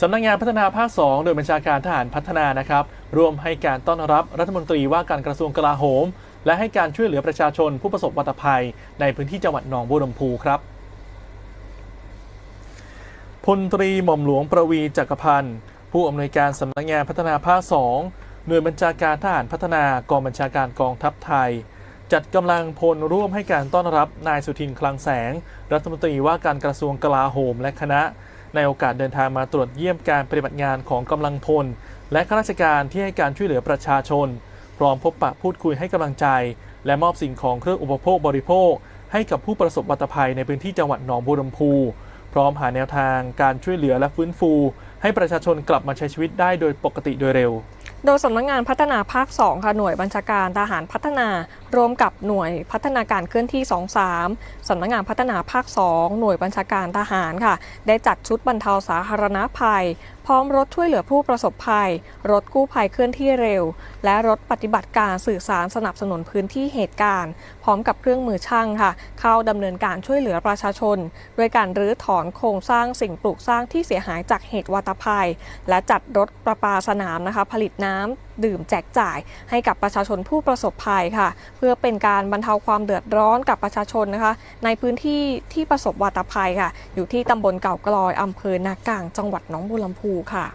สำนักงานพัฒนาภาค 2 โดยบัญชาการทหารพัฒนานะครับร่วมให้การต้อนรับรัฐมนตรีว่าการกระทรวงกลาโหม และให้การช่วยเหลือประชาชนผู้ประสบวัตภัย ในพื้นที่จังหวัดหนองบัวลำพูครับพลตรีหม่อมหลวงประวีจักรพันธ์ผู้อำนวยการสำนักงานพัฒนาภาค 2 หน่วยบัญชาการทหารพัฒนากองบัญชาการกองทัพไทย จัดกำลังพลร่วมให้การต้อนรับนายสุทินคลังแสง รัฐมนตรีว่าการกระทรวงกลาโหมและคณะ ในโอกาสเดินทางมาตรวจเยี่ยมการปฏิบัติงานของกำลังพล และข้าราชการที่ให้การช่วยเหลือประชาชน พร้อมพบปะพูดคุยให้กำลังใจ และมอบสิ่งของเครื่องอุปโภคบริโภค ให้กับผู้ประสบบัตภัยในพื้นที่จังหวัดหนองบัวลำพูพร้อมหาแนวทางการช่วยเหลือและฟื้นฟู ให้ประชาชนกลับมาใช้ชีวิตได้โดยปกติโดยเร็ว โดยสำนักงานพัฒนาภาค 2 ค่ะ หน่วยบัญชาการทหารพัฒนา รวมกับหน่วยพัฒนาการเคลื่อนที่ 23 สำนักงานพัฒนาภาค 2 หน่วยบัญชาการทหารค่ะ ได้จัดชุดบรรเทาสาธารณภัย พร้อมรถช่วยเหลือผู้ประสบภัย รถกู้ภัยเคลื่อนที่เร็ว และรถปฏิบัติการสื่อสารสนับสนุนพื้นที่เหตุการณ์ พร้อมกับเครื่องมือช่างค่ะ เข้าดำเนินการช่วยเหลือประชาชน ด้วยการรื้อถอนโครงสร้างสิ่งปลูกสร้างที่เสียหายจากเหตุวัตภัย และจัดรถประปาสนามนะคะ ผลิตน้ำ ดื่มแจกจ่าย ให้กับประชาชนผู้ประสบภัยค่ะ เพื่อเป็นการบรรเทาความเดือดร้อนกับประชาชนนะคะ ในพื้นที่ที่ประสบวัตภัยค่ะ อยู่ที่ตำบลเก่ากลอยอำเภอนากลางจังหวัดหนองบัวลำพูค่ะ